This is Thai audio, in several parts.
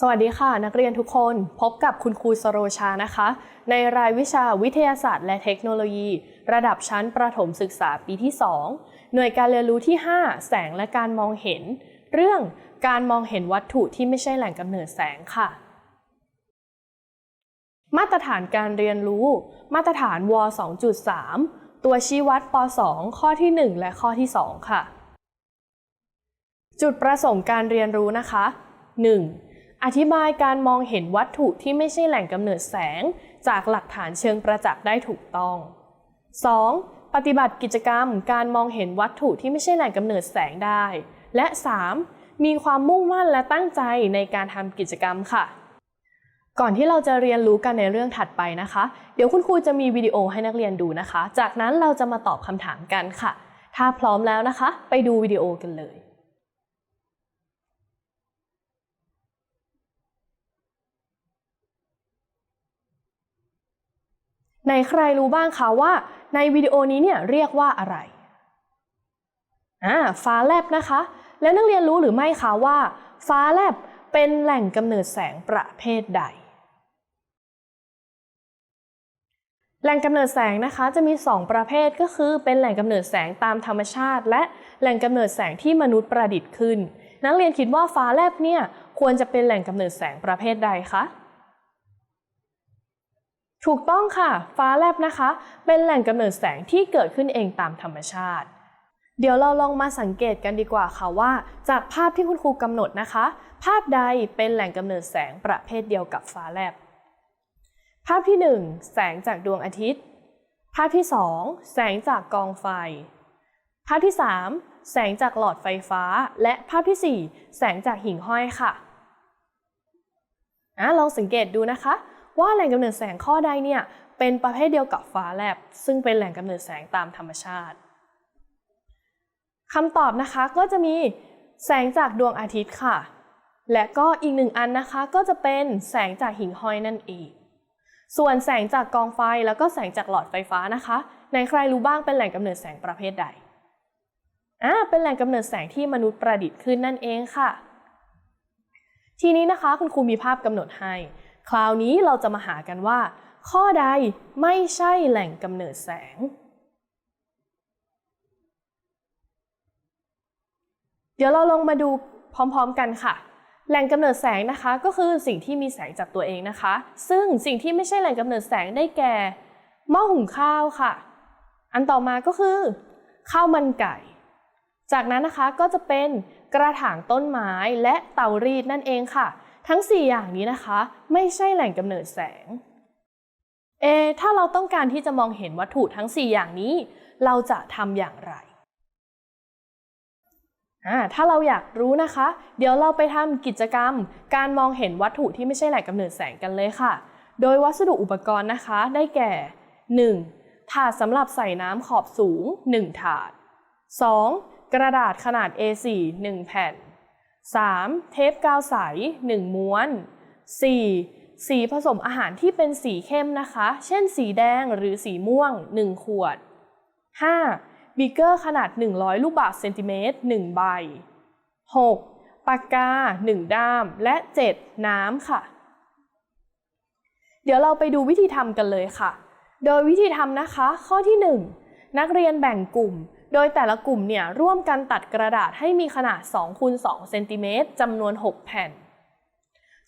สวัสดีค่ะ นักเรียนทุกคนพบกับคุณครูสโรชานะคะ ในรายวิชาวิทยาศาสตร์ และเทคโนโลยี ระดับชั้นประถมศึกษาปีที่ 2 หน่วยการเรียนรู้ที่ 5 แสงและการมองเห็น เรื่องการมองเห็นวัตถุที่ไม่ใช่แหล่งกำเนิดแสงค่ะ มาตรฐานการเรียนรู้ มาตรฐานว 2.3 ตัวชี้วัดป .2 ข้อที่ 1 และข้อที่ 2 ค่ะ จุดประสงค์การเรียนรู้นะคะ 1. อธิบายการมองเห็นวัตถุที่ไม่ใช่แหล่งกำเนิดแสง จากหลักฐานเชิงประจักษ์ได้ถูกต้อง 2. ปฏิบัติกิจกรรมการมองเห็นวัตถุที่ไม่ใช่แหล่งกำเนิดแสงได้ และ 3. มีความมุ่งมั่นและตั้งใจในการทำกิจกรรมค่ะ ก่อนที่เราจะเรียนรู้กันในเรื่องถัดไปนะคะ เดี๋ยวคุณครูจะมีวิดีโอให้นักเรียนดูนะคะ จากนั้นเราจะมาตอบคำถามกันค่ะ ถ้าพร้อมแล้วนะคะ ไปดูวิดีโอกันเลย ในใครรู้บ้างคะว่าในวิดีโอนี้เนี่ยเรียกว่าอะไรอ่าฟ้าแลบนะคะ และนักเรียนรู้หรือไม่คะว่า ฟ้าแลบเป็นแหล่งกำเนิดแสงประเภทใด แหล่งกำเนิดแสงนะคะจะมี 2 ประเภทก็คือ เป็นแหล่งกำเนิดแสงตามธรรมชาติ และแหล่งกำเนิดแสงที่มนุษย์ประดิษฐ์ขึ้น นักเรียนคิดว่าฟ้าแลบเนี่ยควรจะเป็นแหล่งกำเนิดแสงประเภทใดคะ ถูกต้องค่ะ ฟ้าแลบนะคะ เป็นแหล่งกำเนิดแสงที่เกิดขึ้นเองตามธรรมชาติ เดี๋ยวเราลองมาสังเกตกันดีกว่าค่ะว่า จากภาพที่คุณครูกำหนดนะคะ ภาพใดเป็นแหล่งกำเนิดแสงประเภทเดียวกับฟ้าแลบ ภาพที่ 1 แสงจากดวงอาทิตย์ ภาพที่ 2 แสงจากกองไฟ ภาพที่ 3 แสงจากหลอดไฟฟ้า และภาพที่ 4 แสงจากหิ่งห้อยค่ะอะลองสังเกตดูนะคะ ว่าแหล่งกำเนิดแสงข้อใดเนี่ยเป็นประเภทเดียวกับฟ้าแลบ ซึ่งเป็นแหล่งกำเนิดแสงตามธรรมชาติคำตอบนะคะก็จะมีแสงจากดวงอาทิตย์ค่ะ และก็อีกหนึ่งอันนะคะก็จะเป็นแสงจากหิ่งห้อยนั่นเอง ส่วนแสงจากกองไฟแล้วก็แสงจากหลอดไฟฟ้านะคะในใครรู้บ้างเป็นแหล่งกำเนิดแสงประเภทใดอ่าเป็นแหล่งกำเนิดแสงที่มนุษย์ประดิษฐ์ขึ้นนั่นเองค่ะ ทีนี้นะคะคุณครูมีภาพกำหนดให้ คราวนี้เราจะมาหากันว่า ข้อใดไม่ใช่แหล่งกำเนิดแสง เดี๋ยวเราลงมาดูพร้อมๆกันค่ะ แหล่งกำเนิดแสงนะคะ ก็คือสิ่งที่มีแสงจากตัวเองนะคะ ซึ่งสิ่งที่ไม่ใช่แหล่งกำเนิดแสงได้แก่หม้อหุงข้าวค่ะ อันต่อมาก็คือ ข้าวมันไก่ จากนั้นนะคะก็จะเป็นกระถางต้นไม้และเตารีดนั่นเองค่ะ ทั้ง 4 อย่างนี้นะคะ ไม่ใช่แหล่งกำเนิดแสง เอ ถ้าเราต้องการที่จะมองเห็นวัตถุทั้ง 4 อย่างนี้ เราจะทำอย่างไรอ่าถ้าเราอยากรู้นะคะ เดี๋ยวเราไปทำกิจกรรม การมองเห็นวัตถุที่ไม่ใช่แหล่งกำเนิดแสงกันเลยค่ะ โดยวัสดุอุปกรณ์นะคะ ได้แก่ 1. ถาดสำหรับใส่น้ำขอบสูง 1 ถาด 2. กระดาษขนาด A4 1 แผ่น 3. เทปกาวใส 1 ม้วน 4. สีผสมอาหารที่เป็นสีเข้มนะคะ เช่นสีแดงหรือสีม่วง 1 ขวด 5. บีเกอร์ขนาด 100 ลูกบาศก์เซนติเมตร 1 ใบ 6. ปากกา 1 ด้าม และ 7. น้ำค่ะ เดี๋ยวเราไปดูวิธีทำกันเลยค่ะ โดยวิธีทำนะคะ ข้อที่ 1 นักเรียนแบ่งกลุ่ม โดยแต่ละกลุ่มเนี่ยร่วมกันตัดกระดาษให้มีขนาด2คูณ2เซนติเมตรจำนวน 6 แผ่น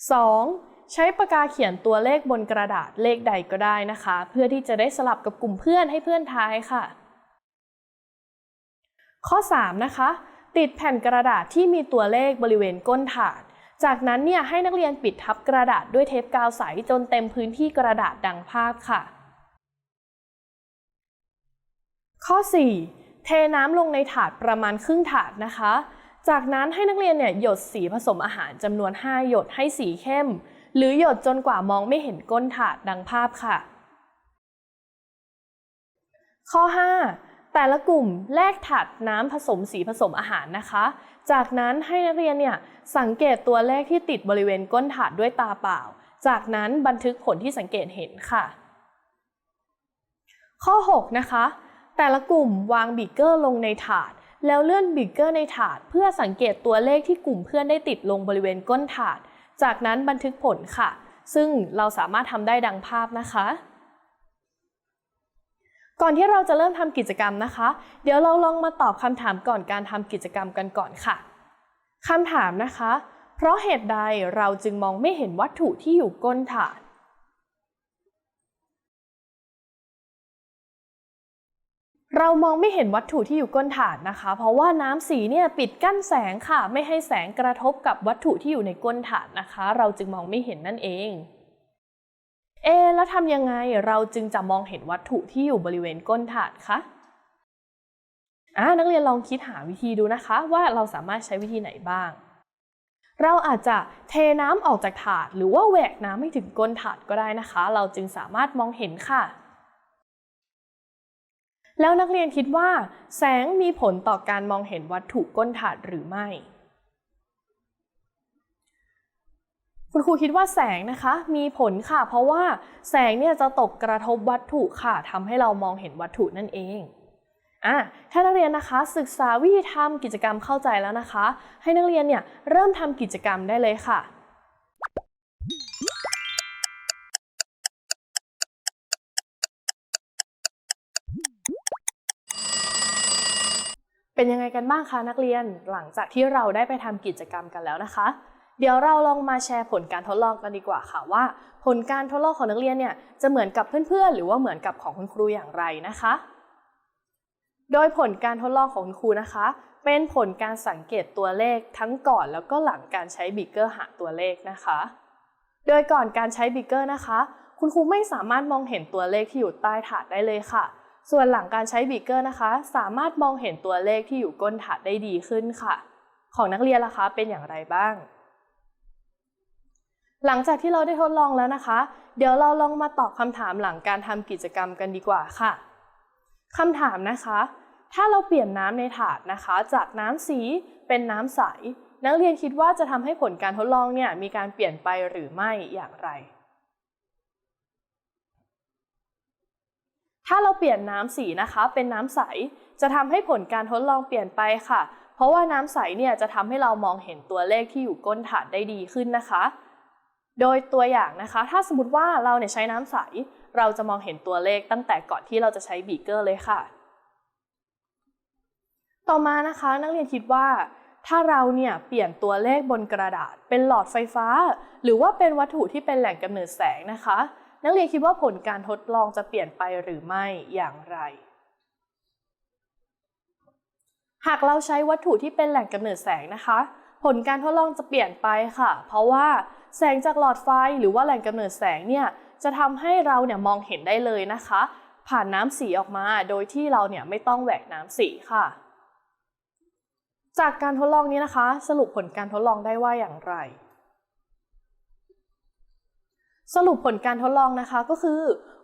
2. ใช้ปากกาเขียนตัวเลขบนกระดาษเลขใดก็ได้นะคะ เพื่อที่จะได้สลับกับกลุ่มเพื่อนให้เพื่อนทายค่ะ ข้อ 3 นะคะ ติดแผ่นกระดาษที่มีตัวเลขบริเวณก้นถาด จากนั้นเนี่ยให้นักเรียนปิดทับกระดาษด้วยเทปกาวใสจนเต็มพื้นที่กระดาษดังภาพค่ะ ข้อ 4 เทน้ำลงในถาดประมาณครึ่งถาดนะคะ จากนั้นให้นักเรียนเนี่ยหยดสีผสมอาหารจำนวน 5 หยดให้สีเข้ม หรือหยดจนกว่ามองไม่เห็นก้นถาดดังภาพค่ะ ข้อ 5 แต่ละกลุ่มแลกถาดน้ำผสมสีผสมอาหารนะคะ จากนั้นให้นักเรียนเนี่ยสังเกตตัวเลขที่ติดบริเวณก้นถาดด้วยตาเปล่า จากนั้นบันทึกผลที่สังเกตเห็นค่ะ ข้อ 6 นะคะ แต่ละกลุ่มวางบีเกอร์ลงในถาด แล้วเลื่อนบีเกอร์ในถาด เพื่อสังเกตตัวเลขที่กลุ่มเพื่อนได้ติดลงบริเวณก้นถาด จากนั้นบันทึกผลค่ะ ซึ่งเราสามารถทำได้ดังภาพนะคะ ก่อนที่เราจะเริ่มทำกิจกรรมนะคะ เดี๋ยวเราลองมาตอบคำถามก่อนการทำกิจกรรมกันก่อนค่ะคำถามนะคะ เพราะเหตุใดเราจึงมองไม่เห็นวัตถุที่อยู่ก้นถาด เรามองไม่เห็นวัตถุที่อยู่ก้นถาดนะคะ เพราะว่าน้ำสีเนี่ยปิดกั้นแสงค่ะ ไม่ให้แสงกระทบกับวัตถุที่อยู่ในก้นถาดนะคะ เราจึงมองไม่เห็นนั่นเองเอแล้วทำยังไงเราจึงจะมองเห็นวัตถุที่อยู่บริเวณก้นถาดคะอ่านักเรียนลองคิดหาวิธีดูนะคะ ว่าเราสามารถใช้วิธีไหนบ้าง เราอาจจะเทน้ำออกจากถาด หรือว่าแหวกน้ำให้ถึงก้นถาดก็ได้นะคะ เราจึงสามารถมองเห็นค่ะ แล้วนักเรียนคิดว่า แสงมีผลต่อการมองเห็นวัตถุก้นถาดหรือไม่ คุณครูคิดว่าแสงนะคะมีผลค่ะ เพราะว่าแสงเนี่ยจะตกกระทบวัตถุค่ะทำให้เรามองเห็นวัตถุนั่นเองอะถ้านักเรียนนะคะศึกษาวิธีทำกิจกรรมเข้าใจแล้วนะคะ ให้นักเรียนเนี่ยเริ่มทำกิจกรรมได้เลยค่ะ เป็นยังไงกันบ้างคะนักเรียนหลังจากที่เราได้ไปทำกิจกรรมกันแล้วนะคะ เดี๋ยวเราลองมาแชร์ผลการทดลองกันดีกว่าค่ะว่า ผลการทดลองของนักเรียนเนี่ยจะเหมือนกับเพื่อนๆ หรือว่าเหมือนกับของคุณครูอย่างไรนะคะ โดยผลการทดลองของคุณครูนะคะ เป็นผลการสังเกตตัวเลขทั้งก่อนแล้วก็หลังการใช้บิ๊กเกอร์หาตัวเลขนะคะ โดยก่อนการใช้บิ๊กเกอร์นะคะ คุณครูไม่สามารถมองเห็นตัวเลขที่อยู่ใต้ถาดได้เลยค่ะ ส่วนหลังการใช้บิ๊กเกอร์นะคะ สามารถมองเห็นตัวเลขที่อยู่ก้นถาดได้ดีขึ้นค่ะ ของนักเรียนล่ะคะเป็นอย่างไรบ้าง หลังจากที่เราได้ทดลองแล้วนะคะ เดี๋ยวเราลองมาตอบคำถามหลังการทำกิจกรรมกันดีกว่าค่ะคำถามนะคะ ถ้าเราเปลี่ยนน้ำในถาดนะคะ จากน้ำสีเป็นน้ำใส นักเรียนคิดว่าจะทำให้ผลการทดลองเนี่ยมีการเปลี่ยนไปหรือไม่อย่างไร ถ้าเราเปลี่ยนน้ำสีนะคะเป็นน้ำใส จะทำให้ผลการทดลองเปลี่ยนไปค่ะ เพราะว่าน้ำใสเนี่ยจะทำให้เรามองเห็นตัวเลขที่อยู่ก้นถาดได้ดีขึ้นนะคะ โดยตัวอย่างนะคะ ถ้าสมมติว่าเราเนี่ยใช้น้ำใส เราจะมองเห็นตัวเลขตั้งแต่ก่อนที่เราจะใช้บีเกอร์เลยค่ะ ต่อมานะคะนักเรียนคิดว่าถ้าเราเนี่ยเปลี่ยนตัวเลขบนกระดาษเป็นหลอดไฟฟ้า หรือว่าเป็นวัตถุที่เป็นแหล่งกำเนิดแสงนะคะ นักเรียนคิดว่าผลการทดลองจะเปลี่ยนไปหรือไม่อย่างไร หากเราใช้วัตถุที่เป็นแหล่งกำเนิดแสงนะคะ ผลการทดลองจะเปลี่ยนไปค่ะ เพราะว่าแสงจากหลอดไฟหรือว่าแหล่งกำเนิดแสงเนี่ยจะทำให้เราเนี่ยมองเห็นได้เลยนะคะ ผ่านน้ำสีออกมาโดยที่เราเนี่ยไม่ต้องแหวกน้ำสีค่ะ จากการทดลองนี้นะคะ สรุปผลการทดลองได้ว่าอย่างไร สรุปผลการทดลองนะคะก็คือ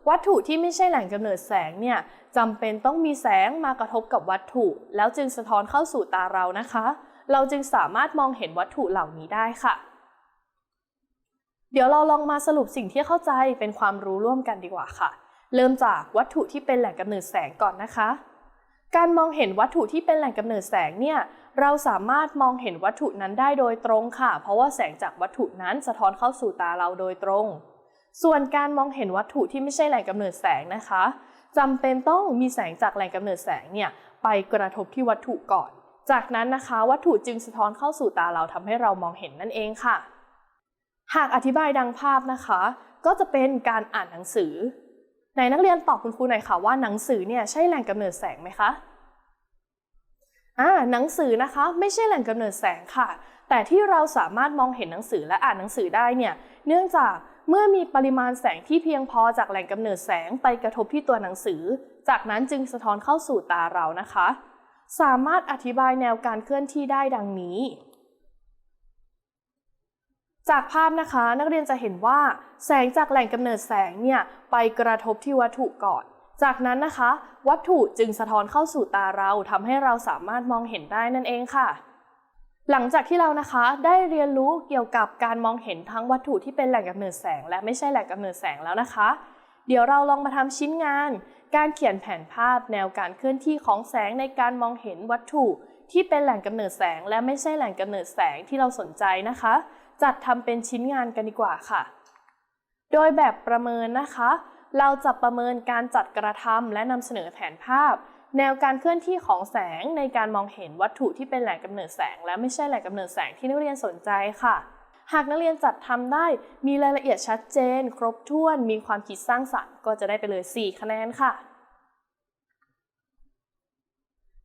วัตถุที่ไม่ใช่แหล่งกำเนิดแสงเนี่ยจำเป็นต้องมีแสงมากระทบกับวัตถุ แล้วจึงสะท้อนเข้าสู่ตาเรานะคะ เราจึงสามารถมองเห็นวัตถุเหล่านี้ได้ค่ะ เดี๋ยวเราลองมาสรุปสิ่งที่เข้าใจเป็นความรู้ร่วมกันดีกว่าค่ะ เริ่มจากวัตถุที่เป็นแหล่งกำเนิดแสงก่อนนะคะ การมองเห็นวัตถุที่เป็นแหล่งกำเนิดแสงเนี่ยเราสามารถมองเห็นวัตถุนั้นได้โดยตรงค่ะ เพราะว่าแสงจากวัตถุนั้นสะท้อนเข้าสู่ตาเราโดยตรง ส่วนการมองเห็นวัตถุที่ไม่ใช่แหล่งกำเนิดแสงนะคะจำเป็นต้องมีแสงจากแหล่งกำเนิดแสงเนี่ยไปกระทบที่วัตถุก่อน จากนั้นนะคะวัตถุจึงสะท้อนเข้าสู่ตาเราทำให้เรามองเห็นนั่นเองค่ะ หากอธิบายดังภาพนะคะ ก็จะเป็นการอ่านหนังสือในนักเรียนตอบคุณครูหน่อยค่ะว่าหนังสือเนี่ยใช่แหล่งกำเนิดแสงไหมคะอ่าหนังสือนะคะไม่ใช่แหล่งกำเนิดแสงค่ะ แต่ที่เราสามารถมองเห็นหนังสือและอ่านหนังสือได้เนี่ยเนื่องจาก เมื่อมีปริมาณแสงที่เพียงพอจากแหล่งกำเนิดแสงไปกระทบที่ตัวหนังสือ จากนั้นจึงสะท้อนเข้าสู่ตาเรานะคะ สามารถอธิบายแนวการเคลื่อนที่ได้ดังนี้ จากภาพนะคะนักเรียนจะเห็นว่า แสงจากแหล่งกำเนิดแสงเนี่ยไปกระทบที่วัตถุก่อน จากนั้นนะคะ วัตถุจึงสะท้อนเข้าสู่ตาเราทำให้เราสามารถมองเห็นได้นั่นเองค่ะ หลังจากที่เรานะคะได้เรียนรู้เกี่ยวกับการมองเห็นทั้งวัตถุที่เป็นแหล่งกำเนิดแสง และไม่ใช่แหล่งกำเนิดแสงแล้วนะคะ เดี๋ยวเราลองมาทำชิ้นงาน การเขียนแผนภาพแนวการเคลื่อนที่ของแสงในการมองเห็นวัตถุ ที่เป็นแหล่งกำเนิดแสง และไม่ใช่แหล่งกำเนิดแสงที่เราสนใจนะคะ จัดทำเป็นชิ้นงานกันดีกว่าค่ะ โดยแบบประเมินนะคะ เราจะประเมินการจัดกระทำและนำเสนอแผนภาพ แนวการเคลื่อนที่ของแสงในการมองเห็นวัตถุที่เป็นแหล่งกำเนิดแสง และไม่ใช่แหล่งกำเนิดแสงที่นักเรียนสนใจค่ะ หากนักเรียนจัดทำได้มีรายละเอียดชัดเจน ครบถ้วน มีความคิดสร้างสรรค์ก็จะได้ไปเลย 4 คะแนนค่ะ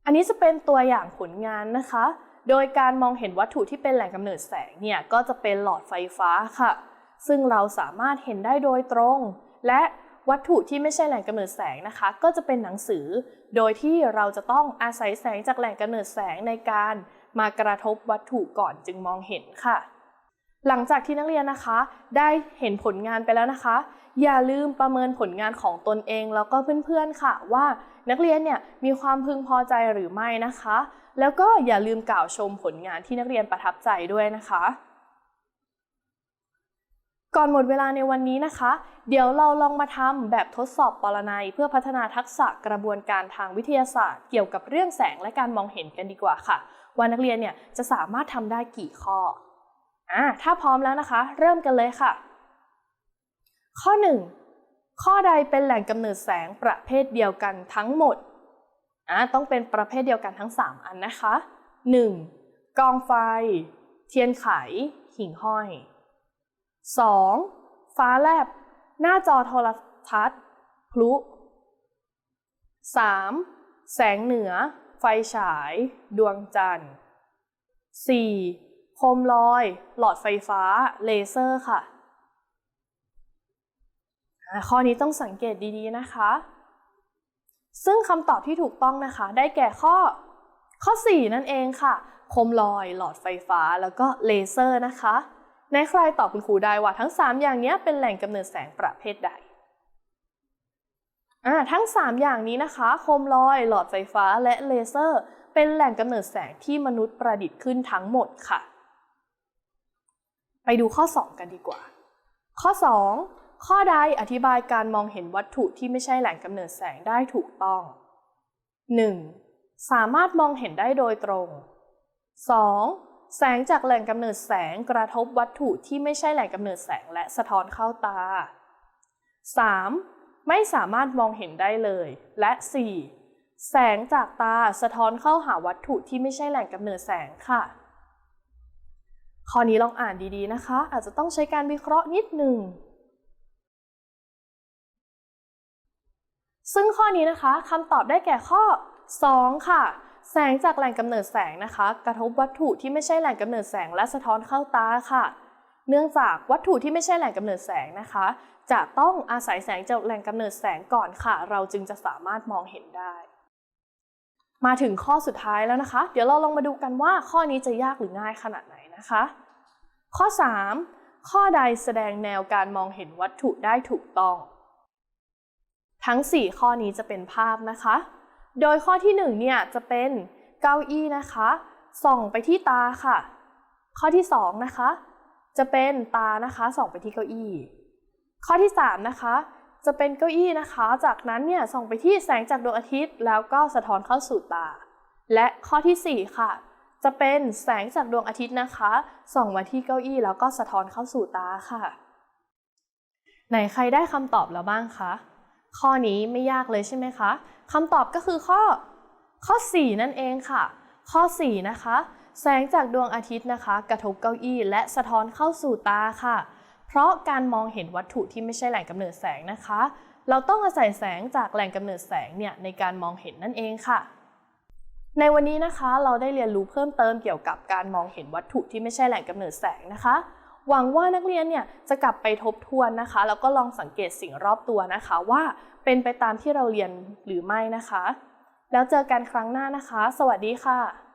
อันนี้จะเป็นตัวอย่างผลงานนะคะ โดยการมองเห็นวัตถุที่เป็นแหล่งกำเนิดแสงเนี่ยก็จะเป็นหลอดไฟฟ้าค่ะ ซึ่งเราสามารถเห็นได้โดยตรง และ วัตถุที่ไม่ใช่แหล่งกำเนิดแสงนะคะ ก็จะเป็นหนังสือ โดยที่เราจะต้องอาศัยแสงจากแหล่งกำเนิดแสงในการมากระทบวัตถุก่อนจึงมองเห็นค่ะ หลังจากที่นักเรียนนะคะ ได้เห็นผลงานไปแล้วนะคะ อย่าลืมประเมินผลงานของตนเองแล้วก็เพื่อนๆค่ะ ว่านักเรียนเนี่ยมีความพึงพอใจหรือไม่นะคะ แล้วก็อย่าลืมกล่าวชมผลงานที่นักเรียนประทับใจด้วยนะคะ ก่อนหมดเวลาในวันนี้นะคะ เดี๋ยวเราลองมาทำแบบทดสอบปรนัย เพื่อพัฒนาทักษะกระบวนการทางวิทยาศาสตร์ เกี่ยวกับเรื่องแสงและการมองเห็นกันดีกว่าค่ะ ว่านักเรียนเนี่ยจะสามารถทำได้กี่ข้ออ่าถ้าพร้อมแล้วนะคะ เริ่มกันเลยค่ะ ข้อ 1 ข้อใดเป็นแหล่งกำเนิดแสงประเภทเดียวกันทั้งหมดอ่าต้องเป็นประเภทเดียวกันทั้ง 3 อันนะคะ 1. กองไฟ เทียนไข หิ่งห้อย 2. ฟ้าแลบ หน้าจอโทรทัศน์ พลุ 3. แสงเหนือ ไฟฉาย ดวงจันทร์ 4. โคมลอย หลอดไฟฟ้า เลเซอร์ค่ะ ข้อนี้ต้องสังเกตดีๆนะคะ ซึ่งคำตอบที่ถูกต้องนะคะ ได้แก่ข้อ ข้อ 4 นั่นเองค่ะ โคมลอย หลอดไฟฟ้า แล้วก็เลเซอร์นะคะ ในใครตอบคุณครูได้ว่าทั้ง 3 อย่างนี้เป็นแหล่งกำเนิดแสงประเภทใดทั้ง 3 อย่างนี้นะคะ โคมลอย หลอดไฟฟ้าและเลเซอร์ เป็นแหล่งกำเนิดแสงที่มนุษย์ประดิษฐ์ขึ้นทั้งหมดค่ะ ไปดูข้อ 2 กันดีกว่า ข้อ 2 ข้อใดอธิบายการมองเห็นวัตถุที่ไม่ใช่แหล่งกำเนิดแสงได้ถูกต้อง 1. สามารถมองเห็นได้โดยตรง 2. แสงจากแหล่งกำเนิดแสงกระทบวัตถุที่ไม่ใช่แหล่งกำเนิดแสงและสะท้อนเข้าตา 3. ไม่สามารถมองเห็นได้เลย และ 4. แสงจากตาสะท้อนเข้าหาวัตถุที่ไม่ใช่แหล่งกำเนิดแสงค่ะ ข้อนี้ลองอ่านดีๆนะคะ อาจจะต้องใช้การวิเคราะห์นิดหนึ่งซึ่งข้อนี้นะคะคำตอบได้แก่ข้อ 2 ค่ะ แสงจากแหล่งกำเนิดแสงนะคะ กระทบวัตถุที่ไม่ใช่แหล่งกำเนิดแสงและสะท้อนเข้าตาค่ะ เนื่องจากวัตถุที่ไม่ใช่แหล่งกำเนิดแสงนะคะ จะต้องอาศัยแสงจากแหล่งกำเนิดแสงก่อนค่ะ เราจึงจะสามารถมองเห็นได้ มาถึงข้อสุดท้ายแล้วนะคะ เดี๋ยวเราลองมาดูกันว่าข้อนี้จะยากหรือง่ายขนาดไหนนะคะ ข้อ 3 ข้อใดแสดงแนวการมองเห็นวัตถุได้ถูกต้อง ทั้ง 4 ข้อนี้จะเป็นภาพนะคะ โดยข้อที่1เนี่ยจะเป็นเก้าอี้นะคะส่องไปที่ตาค่ะ ข้อที่2นะคะจะเป็นตานะคะส่องไปที่เก้าอี้ ข้อที่3นะคะจะเป็นเก้าอี้นะคะ จากนั้นเนี่ยส่องไปที่แสงจากดวงอาทิตย์ แล้วก็สะท้อนเข้าสู่ตา และข้อทีสี่4ค่ะ จะเป็นแสงจากดวงอาทิตย์นะคะ ส่องมาที่เก้าอี้แล้วก็สะท้อนเข้าสู่ตาค่ะ ไหนใครได้คำตอบแล้วบ้างคะ ข้อนี้ไม่ยากเลยใช่ไหมคะคำตอบก็คือข้อข้อ 4 นั่นเองค่ะ ข้อ 4 นะคะ แสงจากดวงอาทิตย์นะคะ กระทบเก้าอี้ และสะท้อนเข้าสู่ตาค่ะ เพราะการมองเห็นวัตถุที่ไม่ใช่แหล่งกำเนิดแสงนะคะ เราต้องอาศัยแสงจากแหล่งกำเนิดแสงเนี่ยในการมองเห็นนั่นเองค่ะ ในวันนี้นะคะเราได้เรียนรู้เพิ่มเติมเกี่ยวกับการมองเห็นวัตถุที่ไม่ใช่แหล่งกำเนิดแสงนะคะ หวังว่านักเรียนเนี่ยจะกลับไปทบทวนนะคะ แล้วก็ลองสังเกตสิ่งรอบตัวนะคะ ว่าเป็นไปตามที่เราเรียนหรือไม่นะคะ แล้วเจอกันครั้งหน้านะคะ สวัสดีค่ะ